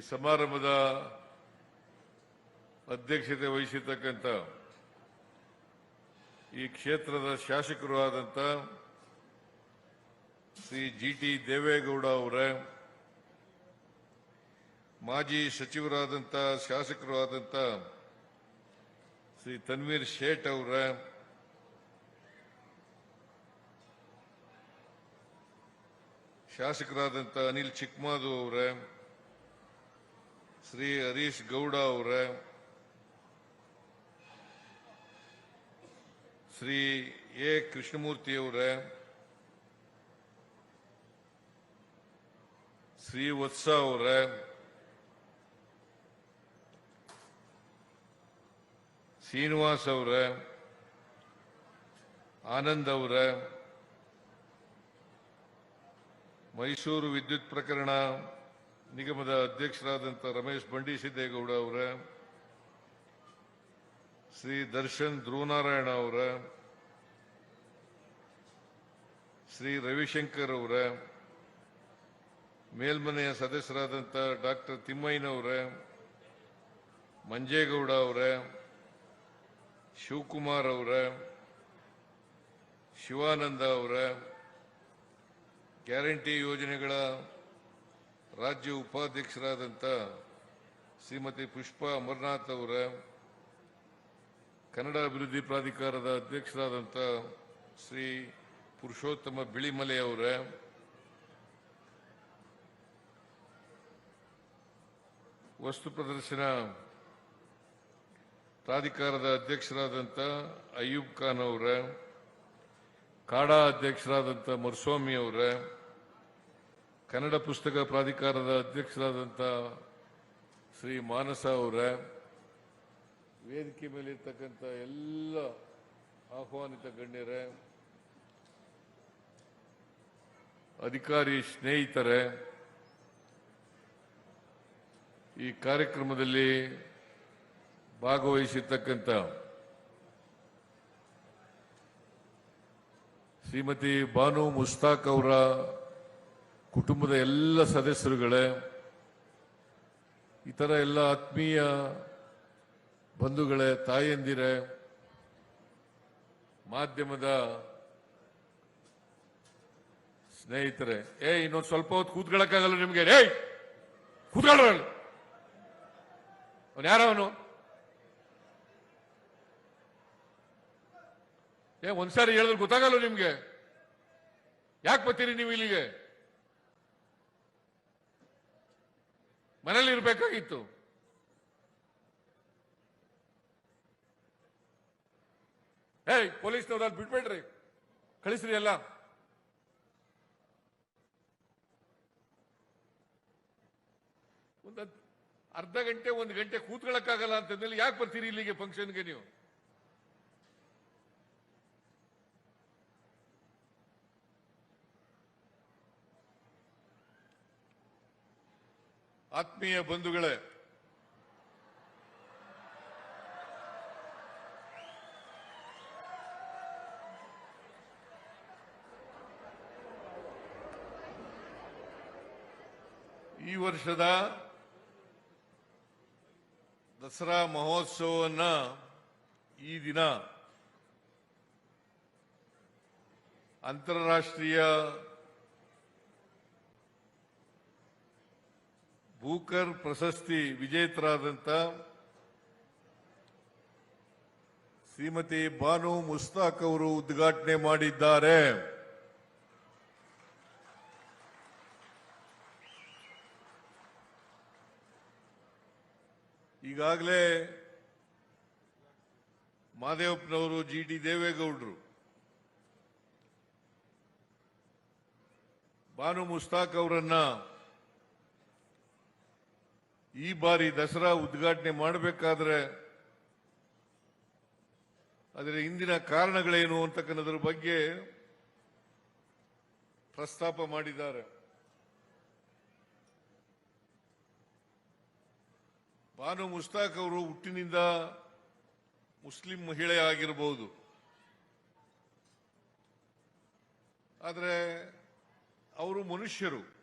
ಈ ಸಮಾರಂಭದ ಅಧ್ಯಕ್ಷತೆ ವಹಿಸಿರ್ತಕ್ಕಂಥ ಈ ಕ್ಷೇತ್ರದ ಶಾಸಕರು ಆದಂಥ ಶ್ರೀ ಜಿ ಟಿ ದೇವೇಗೌಡ ಅವರೇ, ಮಾಜಿ ಸಚಿವರಾದಂಥ ಶಾಸಕರು ಆದಂಥ ಶ್ರೀ ತನ್ವೀರ್ ಶೇಟ್ ಅವರ, ಶಾಸಕರಾದಂಥ ಅನಿಲ್ ಚಿಕ್ಮಾದು ಅವರೇ ಶ್ರೀ ಹರೀಶ್ ಗೌಡ ಅವರೇ ಶ್ರೀ ಎ ಕೃಷ್ಣಮೂರ್ತಿ ಅವರೇ ಶ್ರೀ ವತ್ಸ ಅವರೇ ಶ್ರೀನಿವಾಸ್ ಅವರೇ ಆನಂದ್ ಅವರೇ ಮೈಸೂರು ವಿದ್ಯುತ್ ಪ್ರಕರಣ ನಿಗಮದ ಅಧ್ಯಕ್ಷರಾದಂಥ ರಮೇಶ್ ಬಂಡಿಸಿದ್ದೇಗೌಡ ಅವರ, ಶ್ರೀ ದರ್ಶನ್ ಧ್ರುವನಾರಾಯಣ ಅವರ, ಶ್ರೀ ರವಿಶಂಕರ್ ಅವರ, ಮೇಲ್ಮನೆಯ ಸದಸ್ಯರಾದಂಥ ಡಾಕ್ಟರ್ ತಿಮ್ಮಯ್ಯನವರ ಮಂಜೇಗೌಡ ಅವರ, ಶಿವಕುಮಾರ್ ಅವರ, ಶಿವಾನಂದ ಅವರ, ಗ್ಯಾರಂಟಿ ಯೋಜನೆಗಳ ರಾಜ್ಯ ಉಪಾಧ್ಯಕ್ಷರಾದಂಥ ಶ್ರೀಮತಿ ಪುಷ್ಪಾ ಅಮರನಾಥ್ ಅವರ, ಕನ್ನಡ ಅಭಿವೃದ್ಧಿ ಪ್ರಾಧಿಕಾರದ ಅಧ್ಯಕ್ಷರಾದಂಥ ಶ್ರೀ ಪುರುಷೋತ್ತಮ ಬಿಳಿಮಲೆ ಅವರ, ವಸ್ತು ಪ್ರದರ್ಶನ ಪ್ರಾಧಿಕಾರದ ಅಧ್ಯಕ್ಷರಾದಂಥ ಅಯ್ಯೂಬ್ ಖಾನ್ ಅವರ, ಕಾಡಾ ಅಧ್ಯಕ್ಷರಾದಂಥ ಮರುಸ್ವಾಮಿ ಅವರ ಕನ್ನಡ ಪುಸ್ತಕ ಪ್ರಾಧಿಕಾರದ ಅಧ್ಯಕ್ಷರಾದಂಥ ಶ್ರೀ ಮಾನಸ ಅವರ, ವೇದಿಕೆ ಮೇಲೆ ಇರ್ತಕ್ಕಂಥ ಎಲ್ಲ ಆಹ್ವಾನಿತ ಗಣ್ಯರೇ, ಅಧಿಕಾರಿ ಸ್ನೇಹಿತರೇ, ಈ ಕಾರ್ಯಕ್ರಮದಲ್ಲಿ ಭಾಗವಹಿಸಿರ್ತಕ್ಕಂಥ ಶ್ರೀಮತಿ ಬಾನು ಮುಸ್ತಾಕ್ ಅವರ ಕುಟುಂಬದ ಎಲ್ಲ ಸದಸ್ಯರುಗಳೇ, ಇತರ ಎಲ್ಲ ಆತ್ಮೀಯ ಬಂಧುಗಳೇ, ತಾಯಂದಿರೇ, ಮಾಧ್ಯಮದ ಸ್ನೇಹಿತರೆ ಏ ಇನ್ನೊಂದು ಸ್ವಲ್ಪ ಹೊತ್ತು ಕೂತ್ಕೊಳ್ಳಕ್ಕಾಗಲ್ಲ ನಿಮ್ಗೆ, ಏಯ್ ಕೂತ್ಕೊಳ್ಳ ಅವನು ಯಾರ ಅವನು? ಏ, ಒಂದ್ಸಾರಿ ಹೇಳಿದ್ರೆ ಗೊತ್ತಾಗಲ್ಲ ನಿಮ್ಗೆ. ಯಾಕೆ ಬರ್ತೀರಿ ನೀವು ಇಲ್ಲಿಗೆ? ಮನೇಲಿ ಇರಬೇಕಾಗಿತ್ತು. ಏಯ್, ಪೊಲೀಸ್ನವ್ರು ಅಲ್ಲಿ ಬಿಟ್ಬೇಡ್ರಿ ಕಳಿಸ್ರಿ ಎಲ್ಲ. ಒಂದು ಅರ್ಧ ಗಂಟೆ, ಒಂದು ಗಂಟೆ ಕೂತ್ಕೊಳ್ಳಕ್ಕಾಗಲ್ಲ ಅಂತಂದ್ರೆ ಯಾಕೆ ಬರ್ತೀರಿ ಇಲ್ಲಿಗೆ ಫಂಕ್ಷನ್ಗೆ ನೀವು? ಆತ್ಮೀಯ ಬಂಧುಗಳೇ ಈ ವರ್ಷದ ದಸರಾ ಮಹೋತ್ಸವವನ್ನ ಈ ದಿನ ಅಂತಾರಾಷ್ಟ್ರೀಯ ಬೂಕರ್ ಪ್ರಶಸ್ತಿ ವಿಜೇತರಾದಂಥ ಶ್ರೀಮತಿ ಬಾನು ಮುಸ್ತಾಕ್ ಅವರು ಉದ್ಘಾಟನೆ ಮಾಡಿದ್ದಾರೆ. ಈಗಾಗಲೇ ಮಾದೇವಪ್ಪನವರು ಜಿ ಡಿ ದೇವೇಗೌಡರು ಬಾನು ಮುಸ್ತಾಕ್ ಅವರನ್ನ ಈ ಬಾರಿ ದಸರಾ ಉದ್ಘಾಟನೆ ಮಾಡಬೇಕಾದ್ರೆ ಅದರ ಹಿಂದಿನ ಕಾರಣಗಳೇನು ಅಂತಕ್ಕಂಥದ್ರ ಬಗ್ಗೆ ಪ್ರಸ್ತಾಪ ಮಾಡಿದ್ದಾರೆ. ಬಾನು ಮುಸ್ತಾಕ್ ಅವರು ಹುಟ್ಟಿನಿಂದ ಮುಸ್ಲಿಂ ಮಹಿಳೆ ಆಗಿರಬಹುದು ಆದರೆ ಅವರು ಮನುಷ್ಯರು.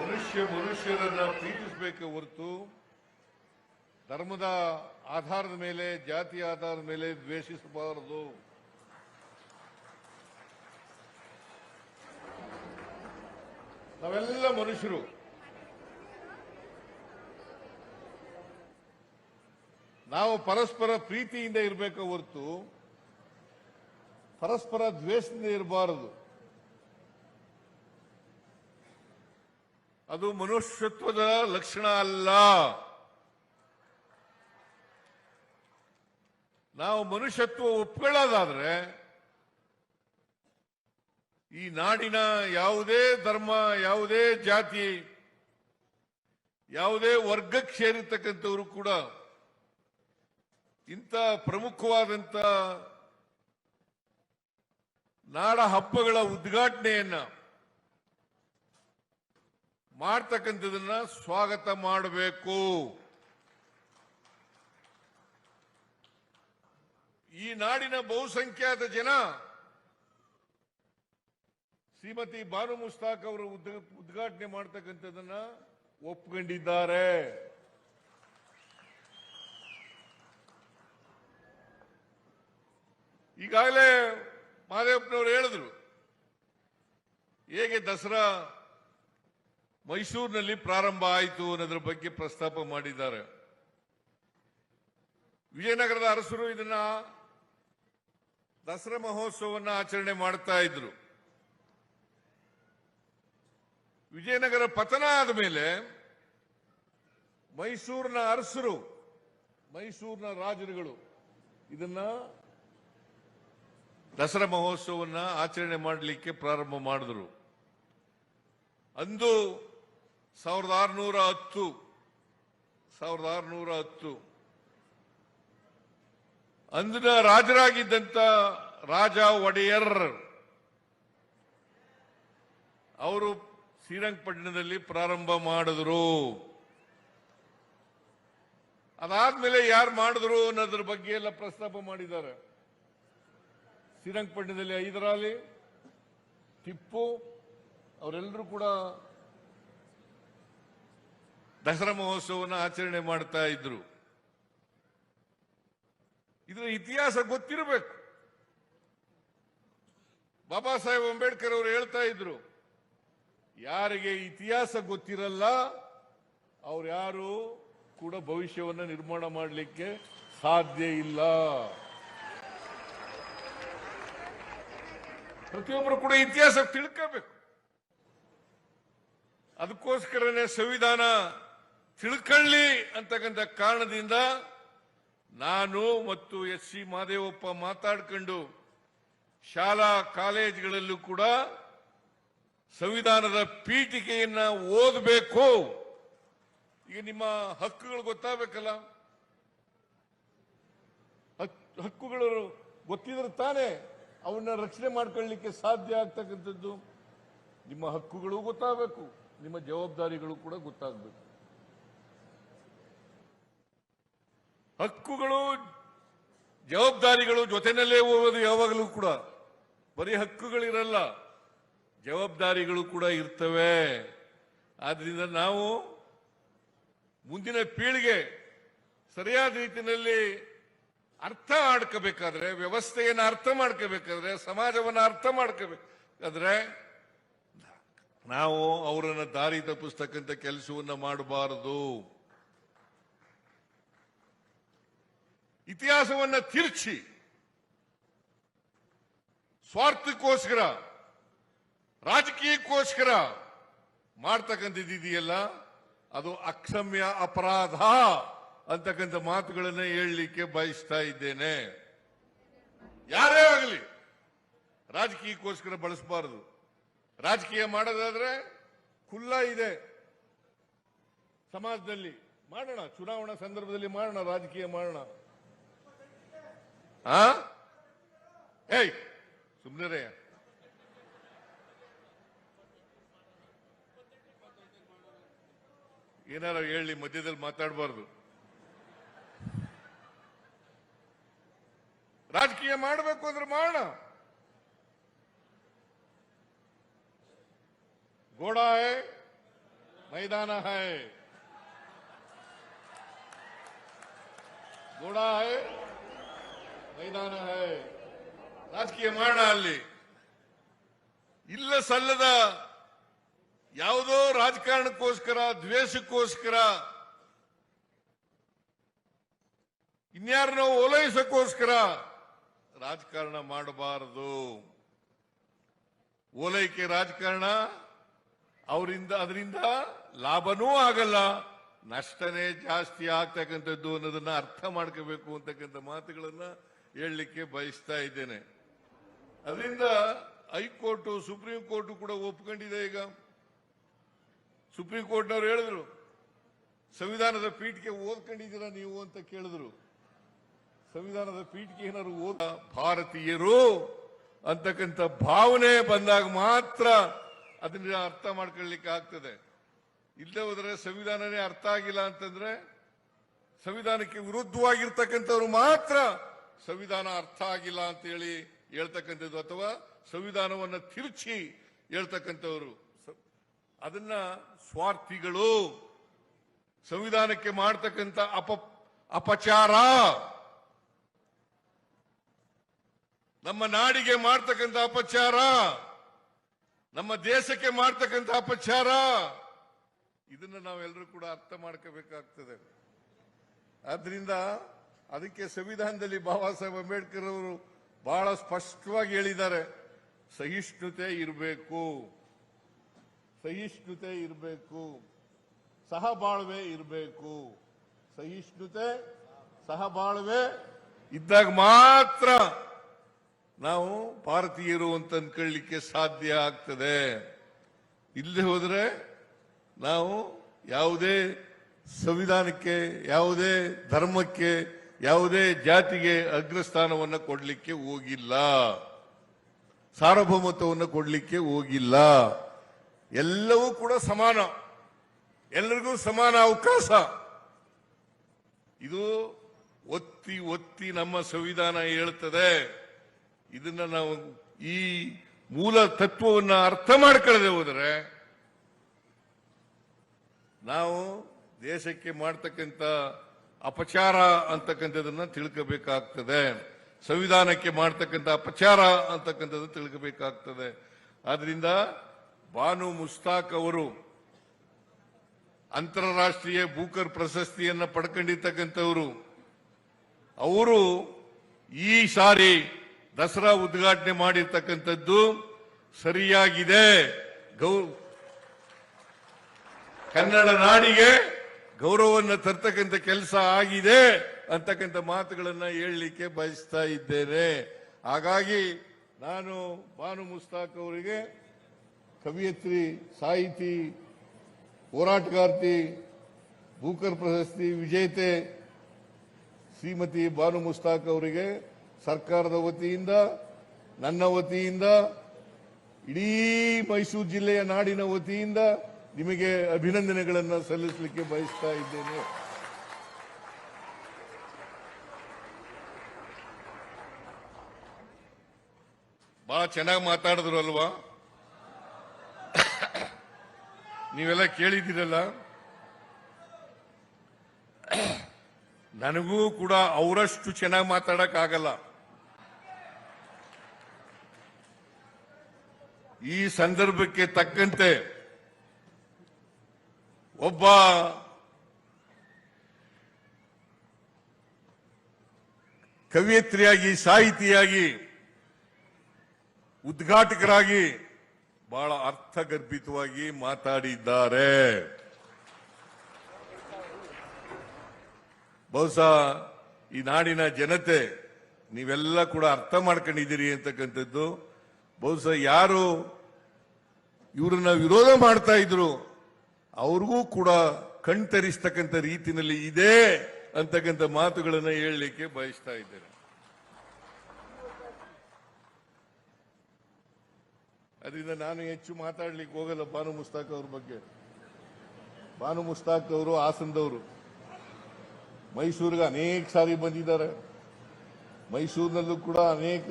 ಮನುಷ್ಯ ಮನುಷ್ಯರನ್ನ ಪ್ರೀತಿಸಬೇಕು ಹೊರತು ಧರ್ಮದ ಆಧಾರದ ಮೇಲೆ, ಜಾತಿ ಆಧಾರದ ಮೇಲೆ ದ್ವೇಷಿಸಬಾರದು. ನಾವೆಲ್ಲ ಮನುಷ್ಯರು. ನಾವು ಪರಸ್ಪರ ಪ್ರೀತಿಯಿಂದ ಇರಬೇಕು ಹೊರತು, ಪರಸ್ಪರ ದ್ವೇಷದಿಂದ ಇರಬಾರದು. ಅದು ಮನುಷ್ಯತ್ವದ ಲಕ್ಷಣ ಅಲ್ಲ. ನಾವು ಮನುಷ್ಯತ್ವ ಒಪ್ಕೊಳ್ಳೋದಾದ್ರೆ ಈ ನಾಡಿನ ಯಾವುದೇ ಧರ್ಮ, ಯಾವುದೇ ಜಾತಿ, ಯಾವುದೇ ವರ್ಗಕ್ಕೆ ಸೇರಿರ್ತಕ್ಕಂಥವರು ಕೂಡ ಇಂಥ ಪ್ರಮುಖವಾದಂಥ ನಾಡ ಹಬ್ಬಗಳ ಉದ್ಘಾಟನೆಯನ್ನ ಮಾಡ್ತಕ್ಕಂಥದನ್ನ ಸ್ವಾಗತ ಮಾಡಬೇಕು. ಈ ನಾಡಿನ ಬಹುಸಂಖ್ಯಾತ ಜನ ಶ್ರೀಮತಿ ಬಾನು ಮುಸ್ತಾಕ್ ಅವರು ಉದ್ಘ- ಉದ್ಘಾಟನೆ ಮಾಡ್ತಕ್ಕಂಥದನ್ನ ಒಪ್ಕೊಂಡಿದ್ದಾರೆ. ಈಗಾಗಲೇ ಮಾದೇವಪ್ಪನವರು ಹೇಳಿದ್ರು, ಹೇಗೆ ದಸರಾ ಮೈಸೂರಿನಲ್ಲಿ ಪ್ರಾರಂಭ ಆಯಿತು ಅನ್ನೋದ್ರ ಬಗ್ಗೆ ಪ್ರಸ್ತಾಪ ಮಾಡಿದ್ದಾರೆ. ವಿಜಯನಗರದ ಅರಸರು ಇದನ್ನ ದಸರಾ ಮಹೋತ್ಸವವನ್ನು ಆಚರಣೆ ಮಾಡ್ತಾ ಇದ್ರು. ವಿಜಯನಗರ ಪತನ ಆದ ಮೇಲೆ ಮೈಸೂರಿನ ಅರಸರು, ಮೈಸೂರಿನ ರಾಜರುಗಳು ಇದನ್ನ ದಸರಾ ಮಹೋತ್ಸವನ್ನ ಆಚರಣೆ ಮಾಡಲಿಕ್ಕೆ ಪ್ರಾರಂಭ ಮಾಡಿದ್ರು. ಅಂದು ಸಾವಿರದ ಆರುನೂರ ಹತ್ತು. ಸಾವಿರದ ಆರುನೂರ ಹತ್ತು. ಅಂದಿನ ರಾಜರಾಗಿದ್ದಂತ ರಾಜ ಒಡೆಯರ್ ಅವರು ಶ್ರೀರಂಗಪಟ್ಟಣದಲ್ಲಿ ಪ್ರಾರಂಭ ಮಾಡಿದ್ರು. ಅದಾದ್ಮೇಲೆ ಯಾರು ಮಾಡಿದ್ರು ಅನ್ನೋದ್ರ ಬಗ್ಗೆ ಎಲ್ಲ ಪ್ರಸ್ತಾಪ ಮಾಡಿದ್ದಾರೆ. ಶ್ರೀರಂಗಪಟ್ಟಣದಲ್ಲಿ ಹೈದರಾಲಿ ಟಿಪ್ಪು, ಅವರೆಲ್ಲರೂ ಕೂಡ ದಸರಾ ಮಹೋತ್ಸವವನ್ನು ಆಚರಣೆ ಮಾಡ್ತಾ ಇದ್ರು. ಇದರ ಇತಿಹಾಸ ಗೊತ್ತಿರಬೇಕು. ಬಾಬಾ ಸಾಹೇಬ್ ಅಂಬೇಡ್ಕರ್ ಅವರು ಹೇಳ್ತಾ ಇದ್ರು, ಯಾರಿಗೆ ಇತಿಹಾಸ ಗೊತ್ತಿರಲ್ಲ, ಅವ್ರು ಯಾರು ಕೂಡ ಭವಿಷ್ಯವನ್ನ ನಿರ್ಮಾಣ ಮಾಡಲಿಕ್ಕೆ ಸಾಧ್ಯ ಇಲ್ಲ. ಪ್ರತಿಯೊಬ್ಬರು ಕೂಡ ಇತಿಹಾಸ ತಿಳ್ಕೋಬೇಕು. ಅದಕ್ಕೋಸ್ಕರನೇ ಸಂವಿಧಾನ ತಿಳ್ಕೊಳ್ಳಿ ಅಂತಕ್ಕಂಥ ಕಾರಣದಿಂದ ನಾನು ಮತ್ತು ಎಸ್ ಸಿ ಮಾದೇವಪ್ಪ ಮಾತಾಡ್ಕೊಂಡು ಶಾಲಾ ಕಾಲೇಜುಗಳಲ್ಲೂ ಕೂಡ ಸಂವಿಧಾನದ ಪೀಠಿಕೆಯನ್ನ ಓದಬೇಕು. ಈಗ ನಿಮ್ಮ ಹಕ್ಕುಗಳು ಗೊತ್ತಾಗಬೇಕಲ್ಲ? ಹಕ್- ಹಕ್ಕುಗಳು ಗೊತ್ತಿದ್ರೆ ತಾನೇ ಅವನ್ನ ರಕ್ಷಣೆ ಮಾಡ್ಕೊಳ್ಳಿಕ್ಕೆ ಸಾಧ್ಯ ಆಗ್ತಕ್ಕಂಥದ್ದು. ನಿಮ್ಮ ಹಕ್ಕುಗಳು ಗೊತ್ತಾಗಬೇಕು, ನಿಮ್ಮ ಜವಾಬ್ದಾರಿಗಳು ಕೂಡ ಗೊತ್ತಾಗಬೇಕು. ಹಕ್ಕುಗಳು, ಜವಾಬ್ದಾರಿಗಳು ಜೊತೆನಲ್ಲೇ ಹೋಗೋದು ಯಾವಾಗಲೂ ಕೂಡ. ಬರೀ ಹಕ್ಕುಗಳಿರಲ್ಲ, ಜವಾಬ್ದಾರಿಗಳು ಕೂಡ ಇರ್ತವೆ. ಆದ್ರಿಂದ ನಾವು ಮುಂದಿನ ಪೀಳಿಗೆ ಸರಿಯಾದ ರೀತಿಯಲ್ಲಿ ಅರ್ಥ ಮಾಡ್ಕೋಬೇಕಾದ್ರೆ, ವ್ಯವಸ್ಥೆಯನ್ನು ಅರ್ಥ ಮಾಡ್ಕೋಬೇಕಾದ್ರೆ, ಸಮಾಜವನ್ನು ಅರ್ಥ ಮಾಡ್ಕೋಬೇಕಾದ್ರೆ ನಾವು ಅವರನ್ನು ದಾರಿ ತಪ್ಪಿಸ್ತಕ್ಕಂಥ ಕೆಲಸವನ್ನು ಮಾಡಬಾರದು. ಇತಿಹಾಸವನ್ನ ತಿರುಚಿ ಸ್ವಾರ್ಥಕ್ಕೋಸ್ಕರ, ರಾಜಕೀಯಕ್ಕೋಸ್ಕರ ಮಾಡ್ತಕ್ಕಂಥದ್ದಿದೆಯಲ್ಲ, ಅದು ಅಕ್ಷಮ್ಯ ಅಪರಾಧ ಅಂತಕ್ಕಂಥ ಮಾತುಗಳನ್ನ ಹೇಳಲಿಕ್ಕೆ ಬಯಸ್ತಾ ಇದ್ದೇನೆ. ಯಾರೇ ಆಗಲಿ, ರಾಜಕೀಯಕ್ಕೋಸ್ಕರ ಬಳಸಬಾರದು. ರಾಜಕೀಯ ಮಾಡೋದಾದ್ರೆ ಖುಲ್ಲ ಇದೆ. ಸಮಾಜದಲ್ಲಿ ಮಾಡೋಣ, ಚುನಾವಣಾ ಸಂದರ್ಭದಲ್ಲಿ ಮಾಡೋಣ, ರಾಜಕೀಯ ಮಾಡೋಣ. हाँ? सुन रहे हैं। ऐनार है मद्यदार राजकीय माण घोड़ा है मैदान है घोड़ा है ಮೈದಾನ ರಾಜಕೀಯ ಮಾಡೋಣ ಅಲ್ಲಿ. ಇಲ್ಲ ಸಲ್ಲದ ಯಾವುದೋ ರಾಜಕಾರಣಕ್ಕೋಸ್ಕರ, ದ್ವೇಷಕ್ಕೋಸ್ಕರ, ಇನ್ಯಾರನ್ನೋ ಓಲೈಸಕ್ಕೋಸ್ಕರ ರಾಜಕಾರಣ ಮಾಡಬಾರದು. ಓಲೈಕೆ ರಾಜಕಾರಣ, ಅವರಿಂದ, ಅದರಿಂದ ಲಾಭನೂ ಆಗಲ್ಲ. ನಷ್ಟನೇ ಜಾಸ್ತಿ ಆಗ್ತಕ್ಕಂಥದ್ದು ಅನ್ನೋದನ್ನ ಅರ್ಥ ಮಾಡ್ಕೋಬೇಕು ಅಂತಕ್ಕಂಥ ಮಾತುಗಳನ್ನ ಹೇಳಲಿಕ್ಕೆ ಬಯಸ್ತಾ ಇದ್ದೇನೆ. ಅದರಿಂದ ಹೈಕೋರ್ಟ್, ಸುಪ್ರೀಂ ಕೋರ್ಟ್ ಕೂಡ ಒಪ್ಕೊಂಡಿದೆ ಈಗ. ಸುಪ್ರೀಂ ಕೋರ್ಟ್ನವ್ರು ಹೇಳಿದ್ರು, ಸಂವಿಧಾನದ ಪೀಠಕ್ಕೆ ಓದ್ಕೊಂಡಿದ್ದೀರಾ ನೀವು ಅಂತ ಕೇಳಿದ್ರು. ಸಂವಿಧಾನದ ಪೀಠಕ್ಕೆ ಏನಾದ್ರು ಓದ ಭಾರತೀಯರು ಅಂತಕ್ಕಂಥ ಭಾವನೆ ಬಂದಾಗ ಮಾತ್ರ ಅದನ್ನ ಅರ್ಥ ಮಾಡ್ಕೊಳ್ಲಿಕ್ಕೆ ಆಗ್ತದೆ. ಇಲ್ಲದೆ ಹೋದ್ರೆ ಸಂವಿಧಾನನೇ ಅರ್ಥ ಆಗಿಲ್ಲ ಅಂತಂದ್ರೆ ಸಂವಿಧಾನಕ್ಕೆ ವಿರುದ್ಧವಾಗಿರ್ತಕ್ಕಂಥವ್ರು ಮಾತ್ರ ಸಂವಿಧಾನ ಅರ್ಥ ಆಗಿಲ್ಲ ಅಂತ ಹೇಳಿ ಹೇಳ್ತಕ್ಕಂಥದ್ದು ಅಥವಾ ಸಂವಿಧಾನವನ್ನ ತಿರುಚಿ ಹೇಳ್ತಕ್ಕಂಥವ್ರು. ಅದನ್ನ ಸ್ವಾರ್ಥಿಗಳು ಸಂವಿಧಾನಕ್ಕೆ ಮಾಡ್ತಕ್ಕಂಥ ಅಪ ಅಪಚಾರ. ನಮ್ಮ ನಾಡಿಗೆ ಮಾಡ್ತಕ್ಕಂಥ ಅಪಚಾರ. ನಮ್ಮ ದೇಶಕ್ಕೆ ಮಾಡ್ತಕ್ಕಂಥ ಅಪಚಾರ. ಇದನ್ನ ನಾವೆಲ್ಲರೂ ಕೂಡ ಅರ್ಥ ಮಾಡ್ಕೋಬೇಕಾಗ್ತದೆ. ಆದ್ರಿಂದ ಅದಕ್ಕೆ ಸಂವಿಧಾನದಲ್ಲಿ ಬಾಬಾ ಸಾಹೇಬ್ ಅಂಬೇಡ್ಕರ್ ಅವರು ಬಹಳ ಸ್ಪಷ್ಟವಾಗಿ ಹೇಳಿದ್ದಾರೆ, ಸಹಿಷ್ಣುತೆ ಇರಬೇಕು ಸಹಿಷ್ಣುತೆ ಇರಬೇಕು, ಸಹಬಾಳ್ವೆ ಇರಬೇಕು, ಸಹಿಷ್ಣುತೆ, ಸಹಬಾಳ್ವೆ ಇದ್ದಾಗ ಮಾತ್ರ ನಾವು ಭಾರತೀಯರು ಅಂತ ಅನ್ಕೊಳ್ಳಿಕ್ಕೆ ಸಾಧ್ಯ ಆಗ್ತದೆ. ಇಲ್ಲದೆ ಹೋದ್ರೆ ನಾವು ಯಾವುದೇ ಸಂವಿಧಾನಕ್ಕೆ, ಯಾವುದೇ ಧರ್ಮಕ್ಕೆ ಯಾವುದೇ ಜಾತಿಗೆ ಅಗ್ರಸ್ಥಾನವನ್ನು ಕೊಡಲಿಕ್ಕೆ ಹೋಗಿಲ್ಲ. ಸಾರ್ವಭೌಮತ್ವವನ್ನು ಕೊಡಲಿಕ್ಕೆ ಹೋಗಿಲ್ಲ. ಎಲ್ಲವೂ ಕೂಡ ಸಮಾನ. ಎಲ್ಲರಿಗೂ ಸಮಾನ ಅವಕಾಶ. ಇದು ಒತ್ತಿ ಒತ್ತಿ ನಮ್ಮ ಸಂವಿಧಾನ ಹೇಳುತ್ತದೆ ಇದನ್ನ ನಾವು ಈ ಮೂಲ ತತ್ವವನ್ನು ಅರ್ಥ ಮಾಡ್ಕೊಳ್ಳದೆ ಹೋದರೆ ನಾವು ದೇಶಕ್ಕೆ ಮಾಡ್ತಕ್ಕಂಥ ಅಪಚಾರ ಅಂತಕ್ಕಂಥದನ್ನ ತಿಳ್ಕೋಬೇಕಾಗ್ತದೆ. ಸಂವಿಧಾನಕ್ಕೆ ಮಾಡ್ತಕ್ಕಂಥ ಅಪಚಾರ ಅಂತಕ್ಕಂಥದ್ದು ತಿಳ್ಕೋಬೇಕಾಗ್ತದೆ. ಆದ್ರಿಂದ ಬಾನು ಮುಸ್ತಾಕ್ ಅವರು ಅಂತಾರಾಷ್ಟ್ರೀಯ ಬೂಕರ್ ಪ್ರಶಸ್ತಿಯನ್ನ ಪಡ್ಕೊಂಡಿರ್ತಕ್ಕಂಥವರು. ಅವರು ಈ ಸಾರಿ ದಸರಾ ಉದ್ಘಾಟನೆ ಮಾಡಿರ್ತಕ್ಕಂಥದ್ದು ಸರಿಯಾಗಿದೆ. ಗೌ ಕನ್ನಡ ನಾಡಿಗೆ ಗೌರವವನ್ನು ತರ್ತಕ್ಕಂಥ ಕೆಲಸ ಆಗಿದೆ ಅಂತಕ್ಕಂಥ ಮಾತುಗಳನ್ನು ಹೇಳಲಿಕ್ಕೆ ಬಯಸ್ತಾ ಇದ್ದೇನೆ. ಹಾಗಾಗಿ ನಾನು ಬಾನು ಮುಸ್ತಾಕ್ ಅವರಿಗೆ ಕವಿಯತ್ರಿ, ಸಾಹಿತಿ, ಹೋರಾಟಗಾರ್ತಿ, ಭೂಕರ್ ಪ್ರಶಸ್ತಿ, ವಿಜೇತೆ ಶ್ರೀಮತಿ ಬಾನು ಮುಸ್ತಾಕ್ ಅವರಿಗೆ ಸರ್ಕಾರದ ವತಿಯಿಂದ, ನನ್ನ ವತಿಯಿಂದ, ಇಡೀ ಮೈಸೂರು ಜಿಲ್ಲೆಯ ನಾಡಿನ ವತಿಯಿಂದ ನಿಮಗೆ ಅಭಿನಂದನೆಗಳನ್ನು ಸಲ್ಲಿಸಲಿಕ್ಕೆ ಬಯಸ್ತಾ ಇದ್ದೇನೆ. ಬಹಳ ಚೆನ್ನಾಗಿ ಮಾತಾಡಿದ್ರು ಅಲ್ವಾ? ನೀವೆಲ್ಲ ಕೇಳಿದ್ದೀರಲ್ಲ? ನನಗೂ ಕೂಡ ಅವರಷ್ಟು ಚೆನ್ನಾಗಿ ಮಾತಾಡಕ್ ಆಗಲ್ಲ ಈ ಸಂದರ್ಭಕ್ಕೆ ತಕ್ಕಂತೆ ಒಬ್ಬ ಕವಿಯತ್ರಿಯಾಗಿ, ಸಾಹಿತಿಯಾಗಿ, ಉದ್ಘಾಟಕರಾಗಿ ಬಹಳ ಅರ್ಥಗರ್ಭಿತವಾಗಿ ಮಾತಾಡಿದ್ದಾರೆ. ಬಹುಶಃ ಈ ನಾಡಿನ ಜನತೆ ನೀವೆಲ್ಲ ಕೂಡ ಅರ್ಥ ಮಾಡ್ಕೊಂಡಿದ್ದೀರಿ ಅಂತಕ್ಕಂಥದ್ದು. ಬಹುಶಃ ಯಾರು ಇವರನ್ನ ವಿರೋಧ ಮಾಡ್ತಾ ಇದ್ರು ಅವ್ರಿಗೂ ಕೂಡ ಕಣ್ತರಿಸ್ತಕ್ಕಂಥ ರೀತಿನಲ್ಲಿ ಇದೆ ಅಂತಕ್ಕಂಥ ಮಾತುಗಳನ್ನು ಹೇಳಲಿಕ್ಕೆ ಬಯಸ್ತಾ ಇದ್ದೇನೆ. ಅದರಿಂದ ನಾನು ಹೆಚ್ಚು ಮಾತಾಡ್ಲಿಕ್ಕೆ ಹೋಗಲ್ಲ ಬಾನು ಮುಸ್ತಾಕ್ ಅವ್ರ ಬಗ್ಗೆ. ಬಾನು ಮುಸ್ತಾಕ್ ಅವರು, ಹಾಸನದವರು. ಮೈಸೂರಿಗೆ ಅನೇಕ ಸಾರಿ ಬಂದಿದ್ದಾರೆ. ಮೈಸೂರಿನಲ್ಲೂ ಕೂಡ ಅನೇಕ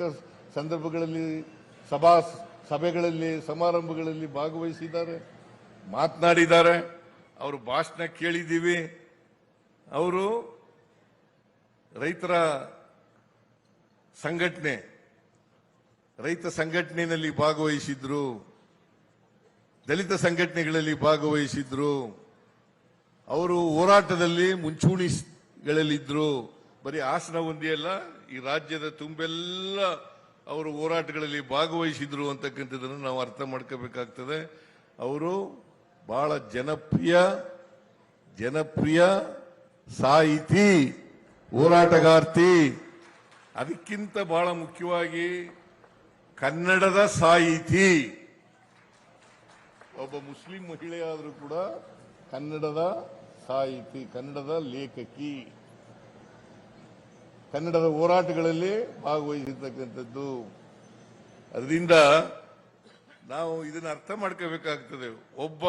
ಸಂದರ್ಭಗಳಲ್ಲಿ ಸಭಾ, ಸಭೆಗಳಲ್ಲಿ, ಸಮಾರಂಭಗಳಲ್ಲಿ ಭಾಗವಹಿಸಿದ್ದಾರೆ. ಮಾತನಾಡಿದ್ದಾರೆ. ಅವರು ಭಾಷಣ ಕೇಳಿದ್ದೀವಿ. ಅವರು ರೈತರ ಸಂಘಟನೆ, ರೈತ ಸಂಘಟನೆಯಲ್ಲಿ ಭಾಗವಹಿಸಿದ್ರು, ದಲಿತ ಸಂಘಟನೆಗಳಲ್ಲಿ ಭಾಗವಹಿಸಿದ್ರು, ಅವರು ಹೋರಾಟದಲ್ಲಿ ಮುಂಚೂಣಿಗಳಲ್ಲಿದ್ದರು ಬರೀ ಹಾಸನ ಹೊಂದಿಯಲ್ಲ ಈ ರಾಜ್ಯದ ತುಂಬೆಲ್ಲ ಅವರು ಹೋರಾಟಗಳಲ್ಲಿ ಭಾಗವಹಿಸಿದ್ರು ಅಂತಕ್ಕಂಥದ್ದನ್ನು ನಾವು ಅರ್ಥ ಮಾಡ್ಕೋಬೇಕಾಗ್ತದೆ. ಅವರು ಬಹಳ ಜನಪ್ರಿಯ ಜನಪ್ರಿಯ ಸಾಹಿತಿ, ಹೋರಾಟಗಾರ್ತಿ. ಅದಕ್ಕಿಂತ ಬಹಳ ಮುಖ್ಯವಾಗಿ ಕನ್ನಡದ ಸಾಹಿತಿ. ಒಬ್ಬ ಮುಸ್ಲಿಂ ಮಹಿಳೆಯಾದರೂ ಕೂಡ ಕನ್ನಡದ ಸಾಹಿತಿ, ಕನ್ನಡದ ಲೇಖಕಿ. ಕನ್ನಡದ ಹೋರಾಟಗಳಲ್ಲಿ ಭಾಗವಹಿಸಿರ್ತಕ್ಕಂಥದ್ದು. ಅದರಿಂದ ನಾವು ಇದನ್ನ ಅರ್ಥ ಮಾಡ್ಕೋಬೇಕಾಗ್ತದೆ. ಒಬ್ಬ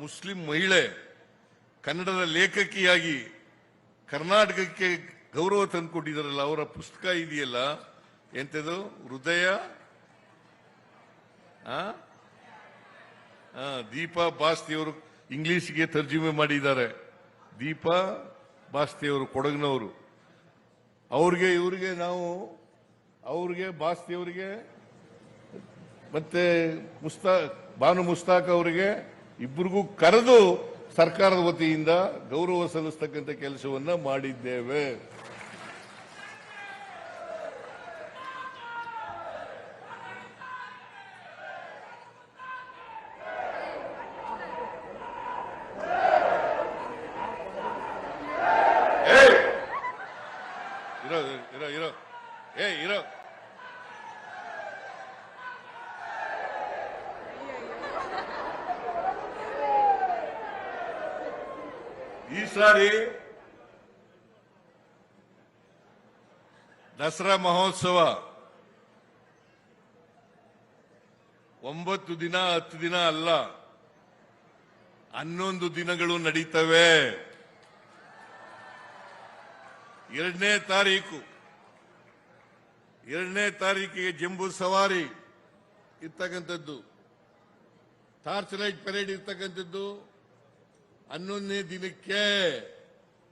ಮುಸ್ಲಿಂ ಮಹಿಳೆ ಕನ್ನಡದ ಲೇಖಕಿಯಾಗಿ ಕರ್ನಾಟಕಕ್ಕೆ ಗೌರವ ತಂದುಕೊಟ್ಟಿದ್ದಾರಲ್ಲ, ಅವರ ಪುಸ್ತಕ ಇದೆಯಲ್ಲ? ಎಂಥದ್ದು ಹೃದಯ? ದೀಪಾ ಬಾಸ್ತಿಯವರು ಇಂಗ್ಲಿಷ್ಗೆ ತರ್ಜುಮೆ ಮಾಡಿದ್ದಾರೆ. ದೀಪಾ ಬಾಸ್ತಿಯವರು ಕೊಡಗಿನವರು. ಅವ್ರಿಗೆ, ಇವ್ರಿಗೆ ನಾವು, ಅವ್ರಿಗೆ ಬಾಸ್ತಿಯವರಿಗೆ ಮತ್ತೆ ಮುಸ್ತಾ ಬಾನು ಮುಸ್ತಾಕ್ ಅವರಿಗೆ ಇಬ್ಬರಿಗೂ ಕರೆದು ಸರ್ಕಾರದ ವತಿಯಿಂದ ಗೌರವ ಸಲ್ಲಿಸ್ತಕ್ಕಂಥ ಕೆಲಸವನ್ನ ಮಾಡಿದ್ದೇವೆ ಏಯ್! ಇರೋ ಇರೋ ಇರೋ ಏ ಇರೋ ಈ ಸಾರಿ ದಸರಾ ಮಹೋತ್ಸವ. ಒಂಬತ್ತು ದಿನ, ಹತ್ತು ದಿನ ಅಲ್ಲ, ಹನ್ನೊಂದು ದಿನಗಳು ನಡೀತವೆ. ಎರಡನೇ ತಾರೀಕು. ಎರಡನೇ ತಾರೀಕಿಗೆ ಜಂಬೂ ಸವಾರಿ ಇರ್ತಕ್ಕಂಥದ್ದು. ಟಾರ್ಚ್ ಲೈಟ್ ಪರೇಡ್ ಇರ್ತಕ್ಕಂಥದ್ದು. ಹನ್ನೊಂದನೇ ದಿನಕ್ಕೆ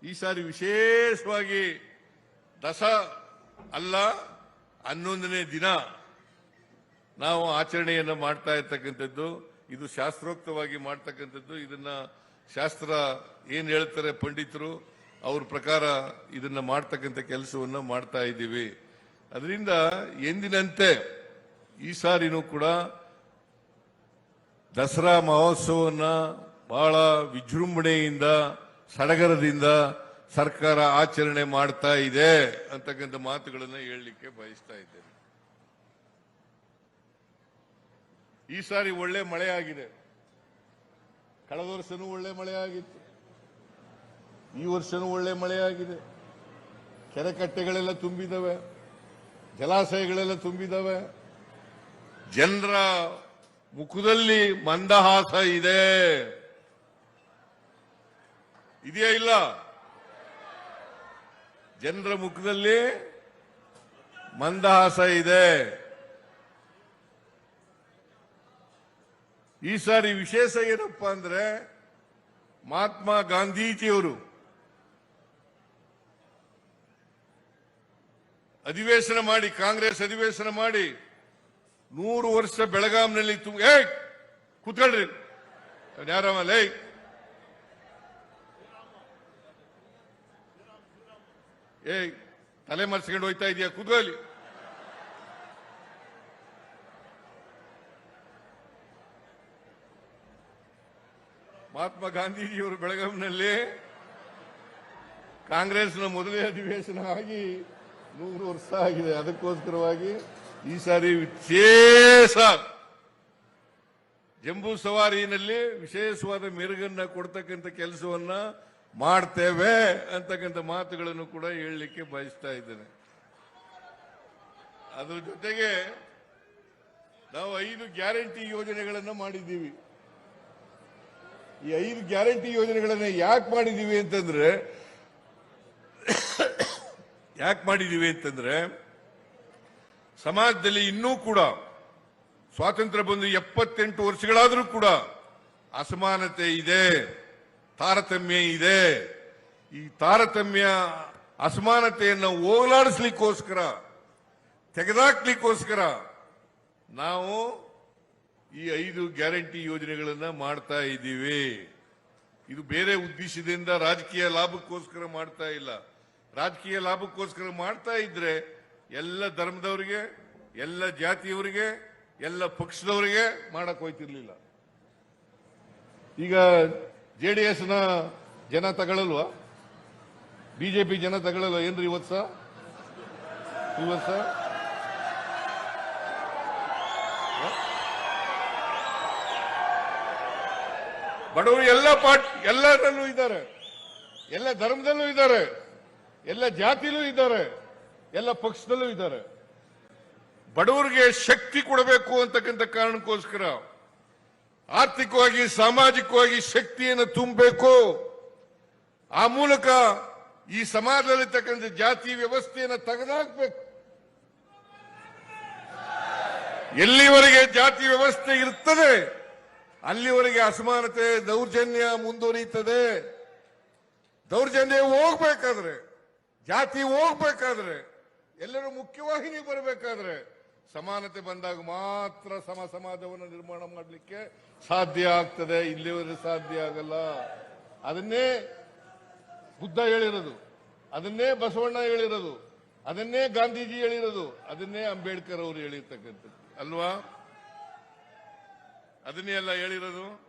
ಈ ಸಾರಿ ವಿಶೇಷವಾಗಿ ದಸ ಅಲ್ಲ, ಹನ್ನೊಂದನೇ ದಿನ ನಾವು ಆಚರಣೆಯನ್ನು ಮಾಡ್ತಾ ಇರ್ತಕ್ಕಂಥದ್ದು, ಇದು ಶಾಸ್ತ್ರೋಕ್ತವಾಗಿ ಮಾಡ್ತಕ್ಕಂಥದ್ದು, ಇದನ್ನ ಶಾಸ್ತ್ರ ಏನ್ ಹೇಳ್ತಾರೆ ಪಂಡಿತರು, ಅವ್ರ ಪ್ರಕಾರ ಇದನ್ನ ಮಾಡ್ತಕ್ಕಂಥ ಕೆಲಸವನ್ನು ಮಾಡ್ತಾ ಇದ್ದೀವಿ. ಅದರಿಂದ ಎಂದಿನಂತೆ ಈ ಸಾರಿನೂ ಕೂಡ ದಸರಾ ಮಹೋತ್ಸವವನ್ನು ಬಹಳ ವಿಜೃಂಭಣೆಯಿಂದ, ಸಡಗರದಿಂದ ಸರ್ಕಾರ ಆಚರಣೆ ಮಾಡ್ತಾ ಇದೆ ಅಂತಕ್ಕಂಥ ಮಾತುಗಳನ್ನು ಹೇಳಲಿಕ್ಕೆ ಬಯಸ್ತಾ ಇದ್ದೇನೆ. ಈ ಸಾರಿ ಒಳ್ಳೆ ಮಳೆ ಆಗಿದೆ. ಕಳೆದ ವರ್ಷನೂ ಒಳ್ಳೆ ಮಳೆ ಆಗಿತ್ತು. ಈ ವರ್ಷನೂ ಒಳ್ಳೆ ಮಳೆ ಆಗಿದೆ. ಕೆರೆ ಕಟ್ಟೆಗಳೆಲ್ಲ ತುಂಬಿದವೆ. ಜಲಾಶಯಗಳೆಲ್ಲ ತುಂಬಿದವೆ. ಜನರ ಮುಖದಲ್ಲಿ ಮಂದಹಾಸ ಇದೆ. ಇದೆಯಾ ಇಲ್ಲ? ಜನರ ಮುಖದಲ್ಲಿ ಮಂದಹಾಸ ಇದೆ. ಈ ಸಾರಿ ವಿಶೇಷ ಏನಪ್ಪ ಅಂದ್ರೆ ಮಹಾತ್ಮ ಗಾಂಧೀಜಿಯವರು ಅಧಿವೇಶನ ಮಾಡಿ, ಕಾಂಗ್ರೆಸ್ ಅಧಿವೇಶನ ಮಾಡಿ ನೂರು ವರ್ಷ ಬೆಳಗಾಂನಲ್ಲಿ ತುಂಬ ಏ ಕೂತ್ಕೊಳ್ರಿ. ಯಾರಮ್ಮ, ಲೇ ಏ ತಲೆ ಮರ್ಸ್ಕೊಂಡು ಹೋಯ್ತಾ ಇದೆಯಾ? ಕೂತ್ಕೊಳ್ಳಿ ಮಹಾತ್ಮ ಗಾಂಧೀಜಿಯವರು ಬೆಳಗಾವಿನಲ್ಲಿ ಕಾಂಗ್ರೆಸ್ನ ಮೊದಲೇ ಅಧಿವೇಶನ ಆಗಿ ನೂರು ವರ್ಷ ಆಗಿದೆ. ಅದಕ್ಕೋಸ್ಕರವಾಗಿ ಈ ಸಾರಿ ವಿಶೇಷ ಜಂಬೂ ಸವಾರಿನಲ್ಲಿ ವಿಶೇಷವಾದ ಮೆರುಗನ್ನ ಕೊಡ್ತಕ್ಕಂಥ ಕೆಲಸವನ್ನ ಮಾಡ್ತೇವೆ ಅಂತಕ್ಕಂಥ ಮಾತುಗಳನ್ನು ಕೂಡ ಹೇಳಲಿಕ್ಕೆ ಬಯಸ್ತಾ ಇದ್ದೇನೆ. ಅದರ ಜೊತೆಗೆ ನಾವು ಐದು ಗ್ಯಾರಂಟಿ ಯೋಜನೆಗಳನ್ನು ಮಾಡಿದ್ದೀವಿ. ಈ ಐದು ಗ್ಯಾರಂಟಿ ಯೋಜನೆಗಳನ್ನು ಯಾಕೆ ಮಾಡಿದ್ದೀವಿ ಅಂತಂದ್ರೆ, ಯಾಕೆ ಮಾಡಿದ್ದೀವಿ ಅಂತಂದ್ರೆ, ಸಮಾಜದಲ್ಲಿ ಇನ್ನೂ ಕೂಡ ಸ್ವಾತಂತ್ರ್ಯ ಬಂದು ಎಪ್ಪತ್ತೆಂಟು ವರ್ಷಗಳಾದರೂ ಕೂಡ ಅಸಮಾನತೆ ಇದೆ. ತಾರತಮ್ಯ ಇದೆ. ಈ ತಾರತಮ್ಯ ಅಸಮಾನತೆಯನ್ನು ಹೋಗಲಾಡಿಸ್ಲಿಕ್ಕೋಸ್ಕರ, ತೆಗೆದಾಕ್ಲಿಕ್ಕೋಸ್ಕರ ನಾವು ಈ ಐದು ಗ್ಯಾರಂಟಿ ಯೋಜನೆಗಳನ್ನು ಮಾಡ್ತಾ ಇದ್ದೀವಿ. ಇದು ಬೇರೆ ಉದ್ದೇಶದಿಂದ ರಾಜಕೀಯ ಲಾಭಕ್ಕೋಸ್ಕರ ಮಾಡ್ತಾ ಇಲ್ಲ. ರಾಜಕೀಯ ಲಾಭಕ್ಕೋಸ್ಕರ ಮಾಡ್ತಾ ಇದ್ರೆ ಎಲ್ಲ ಧರ್ಮದವರಿಗೆ, ಎಲ್ಲ ಜಾತಿಯವರಿಗೆ, ಎಲ್ಲ ಪಕ್ಷದವರಿಗೆ ಮಾಡಕ್ ಹೋಯ್ತಿರ್ಲಿಲ್ಲ. ಈಗ ಜೆ ಡಿ ಎಸ್ನ ಜನ ತಗೊಳ್ಳಲ್ವಾ ಬಿಜೆಪಿ ಜನ ತಗೊಳ್ಳಲ್ವಾ ಏನ್ರಿ ಇವತ್ತು ಸಾ ಬಡವರು ಎಲ್ಲ ಪಾಟ್ ಎಲ್ಲದರಲ್ಲೂ ಇದ್ದಾರೆ. ಎಲ್ಲ ಧರ್ಮದಲ್ಲೂ ಇದ್ದಾರೆ. ಎಲ್ಲ ಜಾತಿಲೂ ಇದ್ದಾರೆ. ಎಲ್ಲ ಪಕ್ಷದಲ್ಲೂ ಇದ್ದಾರೆ. ಬಡವರಿಗೆ ಶಕ್ತಿ ಕೊಡಬೇಕು ಅಂತಕ್ಕಂಥ ಕಾರಣಕ್ಕೋಸ್ಕರ ಆರ್ಥಿಕವಾಗಿ, ಸಾಮಾಜಿಕವಾಗಿ ಶಕ್ತಿಯನ್ನು ತುಂಬಬೇಕು. ಆ ಮೂಲಕ ಈ ಸಮಾಜದಲ್ಲಿರ್ತಕ್ಕಂಥ ಜಾತಿ ವ್ಯವಸ್ಥೆಯನ್ನು ತೆಗೆದಾಕ್ಬೇಕು. ಎಲ್ಲಿವರೆಗೆ ಜಾತಿ ವ್ಯವಸ್ಥೆ ಇರ್ತದೆ, ಅಲ್ಲಿವರೆಗೆ ಅಸಮಾನತೆ, ದೌರ್ಜನ್ಯ ಮುಂದುವರಿಯುತ್ತದೆ. ದೌರ್ಜನ್ಯ ಹೋಗ್ಬೇಕಾದ್ರೆ, ಜಾತಿ ಹೋಗ್ಬೇಕಾದ್ರೆ, ಎಲ್ಲರೂ ಮುಖ್ಯವಾಹಿನಿ ಬರಬೇಕಾದ್ರೆ ಸಮಾನತೆ ಬಂದಾಗ ಮಾತ್ರ ಸಮ ಸಮಾಜವನ್ನು ನಿರ್ಮಾಣ ಮಾಡಲಿಕ್ಕೆ ಸಾಧ್ಯ ಆಗ್ತದೆ. ಇಲ್ಲಿವರೆಗೆ ಸಾಧ್ಯ ಆಗಲ್ಲ. ಅದನ್ನೇ ಬುದ್ಧ ಹೇಳಿರೋದು. ಅದನ್ನೇ ಬಸವಣ್ಣ ಹೇಳಿರೋದು. ಅದನ್ನೇ ಗಾಂಧೀಜಿ ಹೇಳಿರೋದು. ಅದನ್ನೇ ಅಂಬೇಡ್ಕರ್ ಅವರು ಹೇಳಿರ್ತಕ್ಕಂಥದ್ದು. ಅಲ್ವಾ? ಅದನ್ನೇ ಎಲ್ಲ ಹೇಳಿರೋದು?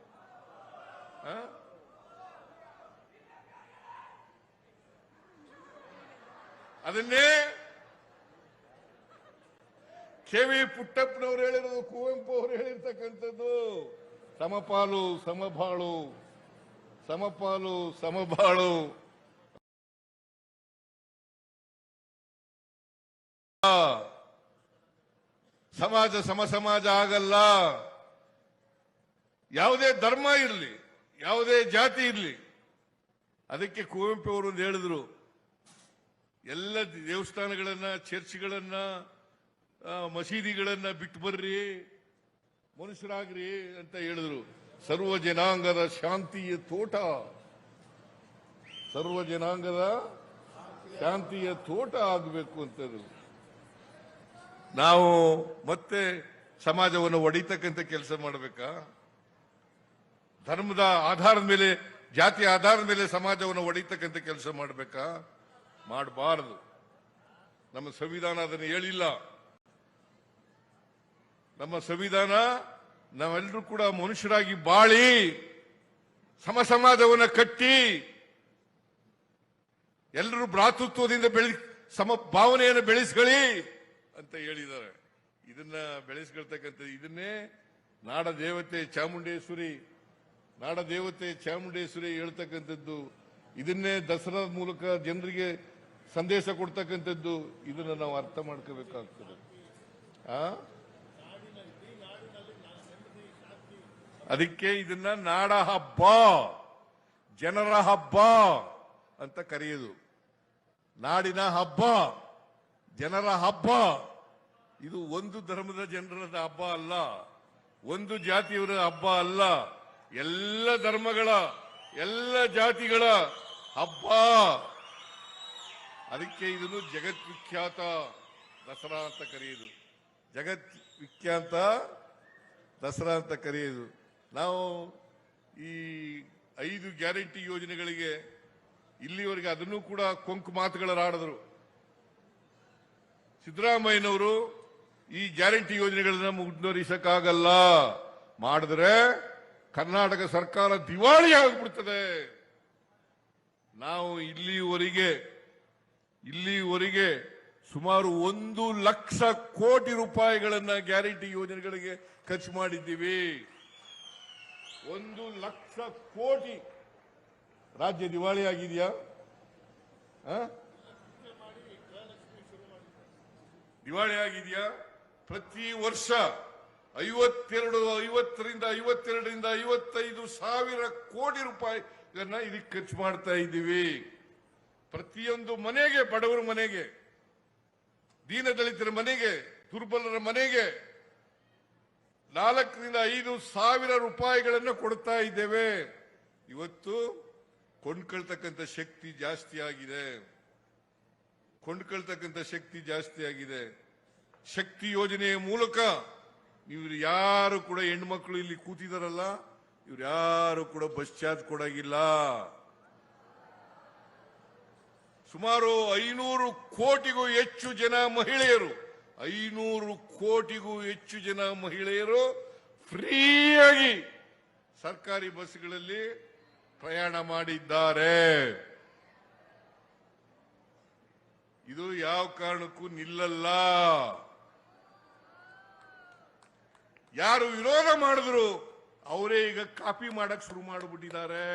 ಅದನ್ನೇ ವಿ ಪುಟ್ಟಪ್ಪನವ್ರು ಹೇಳಿರೋದು, ಕುವೆಂಪು ಅವರು ಹೇಳಿರ್ತಕ್ಕಂಥದ್ದು. ಸಮಪಾಲು, ಸಮಬಾಳು. ಸಮಪಾಲು, ಸಮಬಾಳು. ಸಮಾಜ ಸಮ ಸಮಾಜ ಆಗಲ್ಲ. ಯಾವುದೇ ಧರ್ಮ ಇರಲಿ, ಯಾವುದೇ ಜಾತಿ ಇರಲಿ. ಅದಕ್ಕೆ ಕುವೆಂಪು ಅವರು ಹೇಳಿದ್ರು. ಎಲ್ಲ ದೇವಸ್ಥಾನಗಳನ್ನ, ಚರ್ಚ್ಗಳನ್ನ ಮಸೀದಿಗಳನ್ನ ಬಿಟ್ಟು ಬರ್ರಿ, ಮನುಷ್ಯರಾಗ್ರಿ ಅಂತ ಹೇಳಿದ್ರು. ಸರ್ವ ಜನಾಂಗದ ಶಾಂತಿಯ ತೋಟ. ಸರ್ವ ಜನಾಂಗದ ಶಾಂತಿಯ ತೋಟ ಆಗಬೇಕು ಅಂತ ನಾವು ಮತ್ತೆ ಸಮಾಜವನ್ನು ಒಡಿತಕ್ಕಂಥ ಕೆಲಸ ಮಾಡಬೇಕಾ? ಧರ್ಮದ ಆಧಾರದ ಮೇಲೆ, ಜಾತಿ ಆಧಾರದ ಮೇಲೆ ಸಮಾಜವನ್ನು ಒಡಿತಕ್ಕಂಥ ಕೆಲಸ ಮಾಡಬೇಕಾ? ಮಾಡಬಾರದು. ನಮ್ಮ ಸಂವಿಧಾನ ಅದನ್ನು ಹೇಳಿಲ್ಲ. ನಮ್ಮ ಸಂವಿಧಾನ ನಾವೆಲ್ಲರೂ ಕೂಡ ಮನುಷ್ಯರಾಗಿ ಬಾಳಿ ಸಮ ಸಮಾಜವನ್ನು ಕಟ್ಟಿ ಎಲ್ಲರೂ ಭ್ರಾತೃತ್ವದಿಂದ ಬೆಳೆ ಸಮ ಭಾವನೆಯನ್ನು ಬೆಳೆಸ್ಕೊಳ್ಳಿ ಅಂತ ಹೇಳಿದ್ದಾರೆ. ಇದನ್ನ ಬೆಳೆಸ್ಕೊಳ್ತಕ್ಕಂಥ ಇದನ್ನೇ ನಾಡ ದೇವತೆ ಚಾಮುಂಡೇಶ್ವರಿ, ನಾಡ ದೇವತೆ ಚಾಮುಂಡೇಶ್ವರಿ ಹೇಳ್ತಕ್ಕಂಥದ್ದು. ಇದನ್ನೇ ದಸರಾ ಮೂಲಕ ಜನರಿಗೆ ಸಂದೇಶ ಕೊಡ್ತಕ್ಕಂಥದ್ದು. ಇದನ್ನ ನಾವು ಅರ್ಥ ಮಾಡ್ಕೋಬೇಕಾಗ್ತದೆ. ಆ? ಅದಕ್ಕೆ ಇದನ್ನ ನಾಡ ಹಬ್ಬ ಜನರ ಹಬ್ಬ ಅಂತ ಕರೆಯುದು. ನಾಡಿನ ಹಬ್ಬ ಜನರ ಹಬ್ಬ ಇದು ಒಂದು ಧರ್ಮದ ಜನರ ಹಬ್ಬ ಅಲ್ಲ, ಒಂದು ಜಾತಿಯವರ ಹಬ್ಬ ಅಲ್ಲ. ಎಲ್ಲ ಧರ್ಮಗಳ, ಎಲ್ಲ ಜಾತಿಗಳ ಹಬ್ಬ. ಅದಕ್ಕೆ ಇದನ್ನು ಜಗದ್ವಿಖ್ಯಾತ ದಸರಾ ಅಂತ ಕರೆಯೋದು. ಜಗತ್ ವಿಖ್ಯಾತ ದಸರಾ ಅಂತ ಕರೆಯೋದು. ನಾವು ಈ ಐದು ಗ್ಯಾರಂಟಿ ಯೋಜನೆಗಳಿಗೆ ಇಲ್ಲಿವರೆಗೆ ಅದನ್ನು ಕೂಡ ಕೊಂಕು ಮಾತುಗಳಾಡಿದ್ರು. ಸಿದ್ದರಾಮಯ್ಯನವರು ಈ ಗ್ಯಾರಂಟಿ ಯೋಜನೆಗಳನ್ನು ಮುಂದುವರಿಸಕ್ಕಾಗಲ್ಲ ಮಾಡಿದ್ರೆ ಕರ್ನಾಟಕ ಸರ್ಕಾರ ದಿವಾಳಿ ಆಗಿಬಿಡ್ತದೆ. ನಾವು ಇಲ್ಲಿವರೆಗೆ ಇಲ್ಲಿವರೆಗೆ ಸುಮಾರು ಒಂದು ಲಕ್ಷ ಕೋಟಿ ರೂಪಾಯಿಗಳನ್ನ ಗ್ಯಾರಂಟಿ ಯೋಜನೆಗಳಿಗೆ ಖರ್ಚು ಮಾಡಿದ್ದೀವಿ. ಒಂದು ಲಕ್ಷ ಕೋಟಿ. ರಾಜ್ಯ ದಿವಾಳಿ ಆಗಿದೆಯಾ? ದಿವಾಳಿ ಆಗಿದೆಯಾ? ಪ್ರತಿ ವರ್ಷ ಐವತ್ತೆರಡು, ಐವತ್ತರಿಂದ ಐವತ್ತೆರಡರಿಂದ ಐವತ್ತೈದು ಸಾವಿರ ಕೋಟಿ ರೂಪಾಯಿ ಇದಕ್ಕೆ ಖರ್ಚು ಮಾಡ್ತಾ ಇದ್ದೀವಿ. ಪ್ರತಿಯೊಂದು ಮನೆಗೆ, ಬಡವರ ಮನೆಗೆ, ದೀನದಲಿತರ ಮನೆಗೆ, ದುರ್ಬಲರ ಮನೆಗೆ ನಾಲ್ಕರಿಂದ ಐದು ಸಾವಿರ ರೂಪಾಯಿಗಳನ್ನು ಕೊಡ್ತಾ ಇದ್ದೇವೆ. ಇವತ್ತು ಕೊಂಡ್ಕೊಳ್ತಕ್ಕಂಥ ಶಕ್ತಿ ಜಾಸ್ತಿ ಆಗಿದೆ. ಕೊಂಡ್ಕೊಳ್ತಕ್ಕಂಥ ಶಕ್ತಿ ಜಾಸ್ತಿ ಆಗಿದೆ. ಶಕ್ತಿ ಯೋಜನೆಯ ಮೂಲಕ ಇವರು ಯಾರು ಕೂಡ ಹೆಣ್ಮಕ್ಳು ಇಲ್ಲಿ ಕೂತಿದಾರಲ್ಲ, ಇವ್ರು ಯಾರು ಕೂಡ ಬಸ್ ಚಾರ್ಜ್ ಕೊಡಾಗಿಲ್ಲ. ಸುಮಾರು ಐನೂರು ಕೋಟಿಗೂ ಹೆಚ್ಚು ಜನ ಮಹಿಳೆಯರು ಐನೂರು ಕೋಟಿಗೂ ಹೆಚ್ಚು ಜನ ಮಹಿಳೆಯರು ಫ್ರೀಯಾಗಿ ಸರ್ಕಾರಿ ಬಸ್ಗಳಲ್ಲಿ ಪ್ರಯಾಣ ಮಾಡಿದ್ದಾರೆ. ಇದು ಯಾವ ಕಾರಣಕ್ಕೂ ನಿಲ್ಲಲ್ಲ. ಯಾರು ವಿರೋಧ ಮಾಡಿದ್ರು ಅವರೇ ಈಗ ಕಾಪಿ ಮಾಡಕ್ ಶುರು ಮಾಡಿಬಿಟ್ಟಿದ್ದಾರೆ.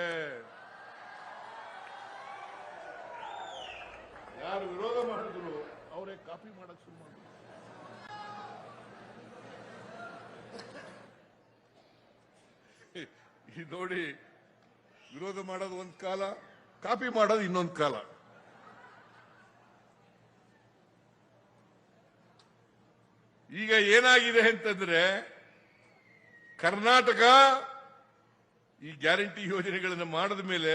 ಯಾರು ವಿರೋಧ ಮಾಡಿದ್ರು ಅವರೇ ಕಾಪಿ ಮಾಡಕ್ ಶುರು ಮಾಡಿದ್ರು ಈ ನೋಡಿ, ವಿರೋಧ ಮಾಡೋದು ಒಂದ್ ಕಾಲ, ಕಾಪಿ ಮಾಡೋದು ಇನ್ನೊಂದು ಕಾಲ. ಈಗ ಏನಾಗಿದೆ ಅಂತಂದ್ರೆ, ಕರ್ನಾಟಕ ಈ ಗ್ಯಾರಂಟಿ ಯೋಜನೆಗಳನ್ನು ಮಾಡಿದ ಮೇಲೆ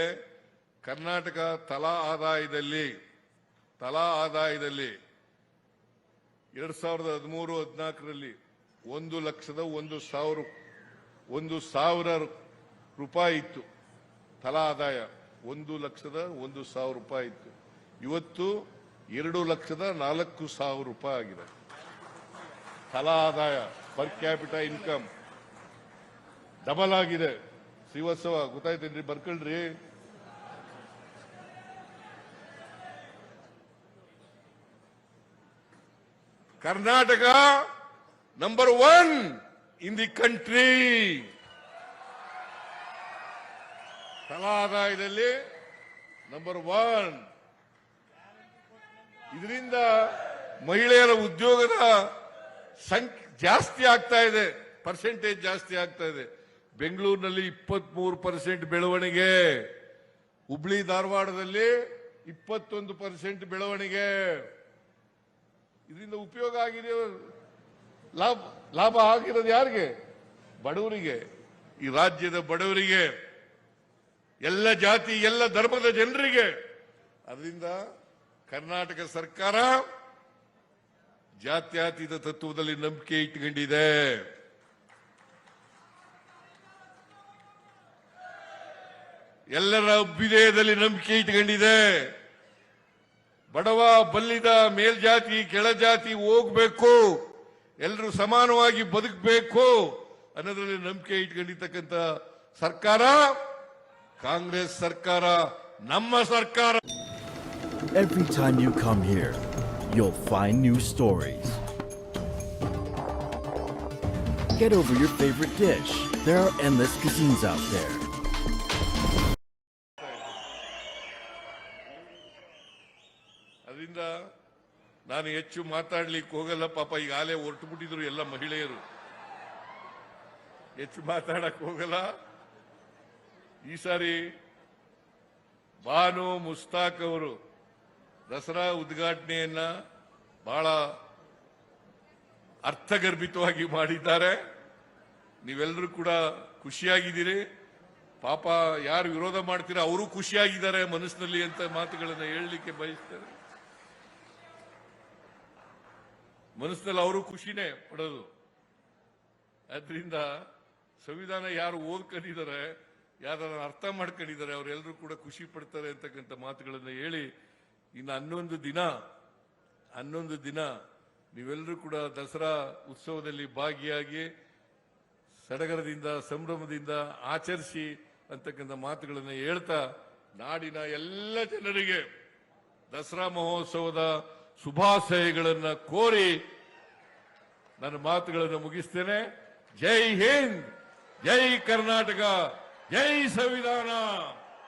ಕರ್ನಾಟಕ ತಲಾ ಆದಾಯದಲ್ಲಿ ತಲಾ ಆದಾಯದಲ್ಲಿ ಎರಡ್ ಸಾವಿರದ ಹದಿಮೂರು, ಹದಿನಾಲ್ಕರಲ್ಲಿ ಒಂದು ಲಕ್ಷದ ಒಂದು ಸಾವಿರ ಒಂದು ಸಾವಿರ ರೂಪಾಯಿ ಇತ್ತು. ತಲಾ ಆದಾಯ ಒಂದು ಲಕ್ಷದ ಒಂದು ಸಾವಿರ ರೂಪಾಯಿ ಇತ್ತು. ಇವತ್ತು ಎರಡು ಲಕ್ಷದ ನಾಲ್ಕು ಸಾವಿರ ರೂಪಾಯಿ ಆಗಿದೆ. ತಲಾ ಆದಾಯ ಪರ್ ಕ್ಯಾಪಿಟಲ್ ಇನ್ಕಮ್ ಡಬಲ್ ಆಗಿದೆ. ಶ್ರೀವತ್ಸವ, ಗೊತ್ತಾಯ್ತೇನ್ರಿ ಬರ್ಕೊಳ್ರಿ? Karnataka number one in the country ತಲಾ ಆದಾಯದಲ್ಲಿ ನಂಬರ್ ಒನ್ ಇದರಿಂದ ಮಹಿಳೆಯರ ಉದ್ಯೋಗದ ಸಂಖ್ಯೆ ಜಾಸ್ತಿ ಆಗ್ತಾ ಇದೆ ಪರ್ಸೆಂಟೇಜ್ ಜಾಸ್ತಿ ಆಗ್ತಾ ಇದೆ ಬೆಂಗಳೂರಿನಲ್ಲಿ ಇಪ್ಪತ್ಮೂರು ಪರ್ಸೆಂಟ್ ಬೆಳವಣಿಗೆ ಹುಬ್ಳಿ ಧಾರವಾಡದಲ್ಲಿ ಇಪ್ಪತ್ತೊಂದು ಪರ್ಸೆಂಟ್ ಬೆಳವಣಿಗೆ ಇದರಿಂದ ಉಪಯೋಗ ಆಗಿದೆ ಲಾಭ ಲಾಭ ಆಗಿರೋದು ಯಾರಿಗೆ? ಬಡವರಿಗೆ. ಈ ರಾಜ್ಯದ ಬಡವರಿಗೆ, ಎಲ್ಲ ಜಾತಿ, ಎಲ್ಲ ಧರ್ಮದ ಜನರಿಗೆ. ಅದರಿಂದ ಕರ್ನಾಟಕ ಸರ್ಕಾರ ಜಾತ್ಯಾತೀತ ತತ್ವದಲ್ಲಿ ನಂಬಿಕೆ ಇಟ್ಕೊಂಡಿದೆ. ಎಲ್ಲರ ಅಭ್ಯುದಯದಲ್ಲಿ ನಂಬಿಕೆ ಇಟ್ಕೊಂಡಿದೆ. ಬಡವ, ಬಲ್ಲಿದ, ಮೇಲ್ಜಾತಿ, ಕೆಳಜಾತಿ ಹೋಗ್ಬೇಕು. ಎಲ್ಲರೂ ಸಮಾನವಾಗಿ ಬದುಕಬೇಕು ಅನ್ನೋದ್ರಲ್ಲಿ ನಂಬಿಕೆ ಇಟ್ಕೊಂಡಿರ್ತಕ್ಕಂತ ಸರ್ಕಾರ, ಕಾಂಗ್ರೆಸ್ ಸರ್ಕಾರ, ನಮ್ಮ ಸರ್ಕಾರ every time you come here you fine new stories Get over your favorite dish. There are endless cuisines out there. ನಾನು ಹೆಚ್ಚು ಮಾತಾಡ್ಲಿಕ್ಕೆ ಹೋಗಲ್ಲ ಪಾಪ ಈಗಾಗಲೇ ಹೊರಟು ಬಿಟ್ಟಿದ್ರು ಎಲ್ಲ ಮಹಿಳೆಯರು. ಹೆಚ್ಚು ಮಾತಾಡಕ್ ಹೋಗಲ್ಲ. ಈ ಸಾರಿ ಬಾನು ಮುಸ್ತಾಕ್ ಅವರು ದಸರಾ ಉದ್ಘಾಟನೆಯನ್ನ ಬಹಳ ಅರ್ಥಗರ್ಭಿತವಾಗಿ ಮಾಡಿದ್ದಾರೆ. ನೀವೆಲ್ಲರೂ ಕೂಡ ಖುಷಿಯಾಗಿದ್ದೀರಿ. ಪಾಪ ಯಾರು ವಿರೋಧ ಮಾಡ್ತೀರಾ ಅವರು ಖುಷಿಯಾಗಿದ್ದಾರೆ ಮನಸ್ಸಿನಲ್ಲಿ ಅಂತ ಮಾತುಗಳನ್ನು ಹೇಳಲಿಕ್ಕೆ ಬಯಸ್ತಾರೆ ಮನಸ್ಸಿನಲ್ಲಿ ಅವರು ಖುಷಿನೇ ಪಡೋದು. ಆದ್ರಿಂದ ಸಂವಿಧಾನ ಯಾರು ಓದ್ಕೊಂಡಿದ್ದಾರೆ ಯಾರು ಅರ್ಥ ಮಾಡ್ಕೊಂಡಿದ್ದಾರೆ ಅವರೆಲ್ಲರೂ ಕೂಡ ಖುಷಿ ಪಡ್ತಾರೆ ಅಂತಕ್ಕಂಥ ಮಾತುಗಳನ್ನು ಹೇಳಿ, ಇನ್ನು ಹನ್ನೊಂದು ದಿನ ಹನ್ನೊಂದು ದಿನ ನೀವೆಲ್ಲರೂ ಕೂಡ ದಸರಾ ಉತ್ಸವದಲ್ಲಿ ಭಾಗಿಯಾಗಿ ಸಡಗರದಿಂದ, ಸಂಭ್ರಮದಿಂದ ಆಚರಿಸಿ ಅಂತಕ್ಕಂಥ ಮಾತುಗಳನ್ನು ಹೇಳ್ತಾ, ನಾಡಿನ ಎಲ್ಲ ಜನರಿಗೆ ದಸರಾ ಮಹೋತ್ಸವದ ಶುಭಾಶಯಗಳನ್ನು ಕೋರಿ ನನ್ನ ಮಾತುಗಳನ್ನು ಮುಗಿಸ್ತೇನೆ. ಜೈ ಹಿಂದ್ ಜೈ ಕರ್ನಾಟಕ ಜೈ ಸಂವಿಧಾನ.